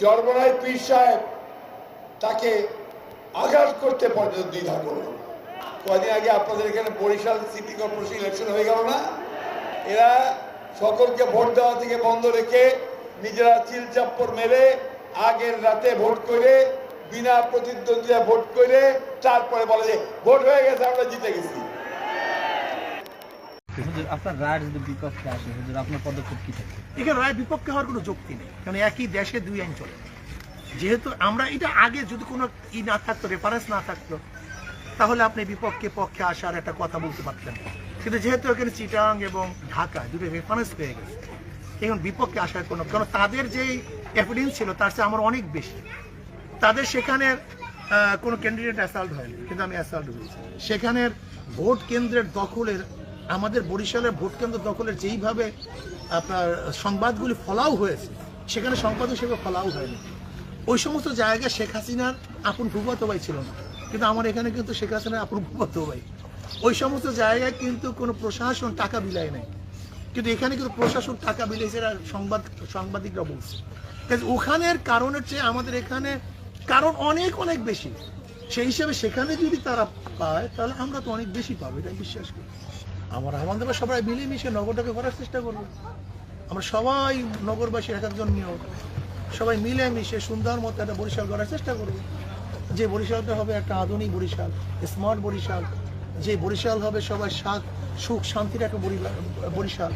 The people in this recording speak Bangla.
চরমনাই পীর সাহেব তাকে আঘাত করতে পর্যন্ত দ্বিধা করল। কদিন আগে আপনাদের এখানে বরিশাল সিটি কর্পোরেশন ইলেকশন হয়ে গেল না এরা সকলকে ভোট দেওয়া থেকে বন্ধ রেখে নিজেরা চিল চাপ্পর মেরে আগের রাতে ভোট করে, বিনা প্রতিদ্বন্দ্বিতা ভোট করে, তারপরে বলে যে, ভোট হয়ে গেছে, আমরা জিতে গেছি তাহলে আপনি বিপক্ষে পক্ষে আসার একটা কথা বলতে পারতেন। কিন্তু যেহেতু এখানে চিটাং এবং ঢাকা দুটো রেফারেন্স পেয়ে গেছে, এখন বিপক্ষে আসার কোনো কারণ তাদের যেই এভিডেন্স ছিল, তার চেয়ে আমার অনেক বেশি। তাদের সেখানে কোনো ক্যান্ডিডেট অ্যাসাল্ট হয়নি, কিন্তু আমি অ্যাসাল্ট হয়েছি। সেখানের ভোট কেন্দ্রের দখলের আমাদের বরিশালের ভোট কেন্দ্র দখলের যেইভাবে আপনার সংবাদগুলি ফলাও হয়েছে, সেখানে সংবাদ হিসেবে ফলাও হয়নি। ওই সমস্ত জায়গায় শেখ হাসিনার আপন ভূগত ভাই ছিল না, কিন্তু আমার এখানে কিন্তু শেখ হাসিনার আপন ভূগত ভাই। ওই সমস্ত জায়গায় কিন্তু কোনো প্রশাসন টাকা বিলায় নাই, কিন্তু এখানে কিন্তু প্রশাসন টাকা বিলিয়েছে এরা সংবাদ, সাংবাদিকরা বলছে। কাজে ওখানের কারণের চেয়ে আমাদের এখানে কারণ অনেক অনেক বেশি। সেই হিসেবে সেখানে যদি তারা পায়, তাহলে আমরা তো অনেক বেশি পাবো এটা বিশ্বাস করি। আমরা আমাদের সবাই মিলেমিশে নগরটাকে করার চেষ্টা করব। আমরা সবাই নগরবাসী এক একজন নিয়েও সবাই মিলেমিশে সুন্দর মতো একটা বরিশাল করার চেষ্টা করব। যে বরিশালটা হবে একটা আধুনিক বরিশাল, স্মার্ট বরিশাল। যে বরিশাল হবে সবাই শাক সুখ, শান্তির একটা বরি- বরিশাল।